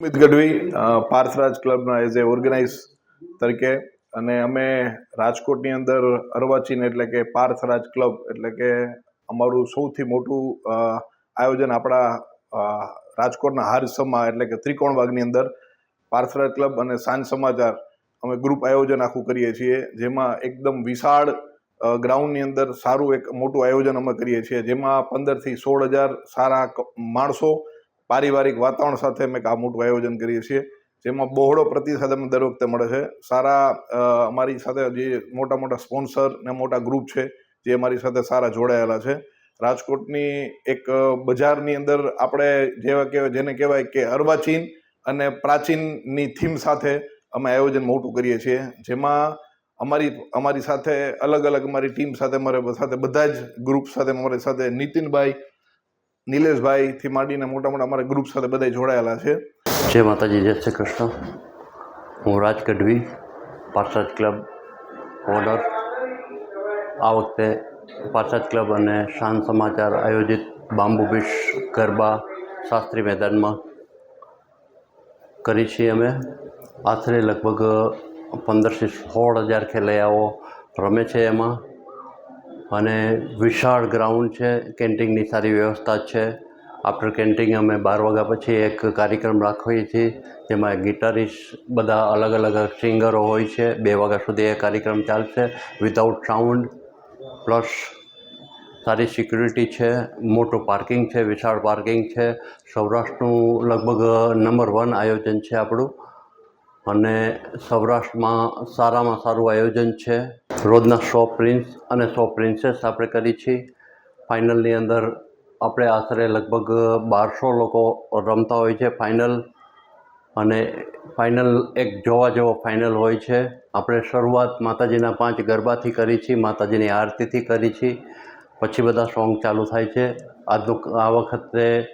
અમિત ગઢવી પાર્થરાજ ક્લબના as a organise તરીકે અને અમે રાજકોટની અંદર અર્વાચીન એટલે કે પાર્થરાજ ક્લબ એટલે કે અમારું સૌથી મોટું આયોજન આપણા રાજકોટના રાજકોટના હારસમા એટલે કે ત્રિકોણબાગની અંદર પાર્થરાજ ક્લબ અને સાંજ સમાચાર અમે ગ્રુપ આયોજન આખું કરીએ છીએ, જેમાં એકદમ વિશાળ ગ્રાઉન્ડની અંદર સારું એક મોટું આયોજન અમે કરીએ છીએ, જેમાં પંદરથી સોળ હજાર સારા માણસો પારિવારિક વાતાવરણ સાથે અમે આ મોટું આયોજન કરીએ છીએ, જેમાં બહોળો પ્રતિસાદ અમને દર વખતે મળે છે. સારા અમારી સાથે જે મોટા મોટા સ્પોન્સર ને મોટા ગ્રુપ છે, જે અમારી સાથે સારા જોડાયેલા છે. રાજકોટની એક બજારની અંદર આપણે જેવા કહેવાય, જેને કહેવાય કે અર્વાચીન અને પ્રાચીનની થીમ સાથે અમે આયોજન મોટું કરીએ છીએ. જેમાં અમારી અમારી સાથે અલગ અલગ અમારી ટીમ સાથે, અમારે સાથે બધા જ ગ્રુપ સાથે, અમારી સાથે નીતિનભાઈ નિલેશભાઈથી માંડીને મોટા મોટા અમારા ગ્રુપ સાથે બધા જોડાયેલા છે. જય માતાજી, જય શ્રી કૃષ્ણ. હું રાજ ગઢવી, પાર્સાદ ક્લબ ઓનર. આ વખતે પાર્સાદ ક્લબ અને શાન સમાચાર આયોજિત બાંબુ બીચ ગરબા શાસ્ત્રી મેદાનમાં કરી છીએ અમે. આશરે લગભગ પંદરથી સોળ હજાર ખેલૈયાઓ રમે છે એમાં. અને વિશાળ ગ્રાઉન્ડ છે કેન્ટીનની સારી વ્યવસ્થા છે. આફ્ટર કેન્ટીન અમે બાર વાગ્યા પછી એક કાર્યક્રમ રાખીએ છીએ, જેમાં ગિટારિસ્ટ બધા અલગ અલગ સિંગરો હોય છે. બે વાગ્યા સુધી એ કાર્યક્રમ ચાલશે વિધાઉટ સાઉન્ડ પ્લસ સારી સિક્યુરિટી છે, મોટું પાર્કિંગ છે, વિશાળ પાર્કિંગ છે. સૌરાષ્ટ્રનું લગભગ નંબર વન આયોજન છે આપણું. અને સૌરાષ્ટ્રમાં સારામાં સારું આયોજન છે. રોજના સો પ્રિન્સ અને સો પ્રિન્સેસ આપણે કરી છીએ ફાઇનલની અંદર આપણે આશરે લગભગ બારસો લોકો રમતા હોય છે ફાઇનલ. અને ફાઇનલ એક જોવા જેવો ફાઇનલ હોય છે. આપણે શરૂઆત માતાજીના પાંચ ગરબાથી કરી છીએ માતાજીની આરતીથી કરી છીએ પછી બધા સોંગ ચાલુ થાય છે. આજનું આ વખતે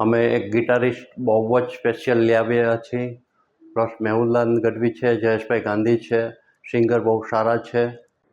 અમે એક ગિટારિસ્ટ બહુ જ સ્પેશિયલ લાવ્યા છીએ. પ્લસ મેહુલલાલ ગઢવી છે, જયેશભાઈ ગાંધી છે, સિંગર બહુ સારા છે.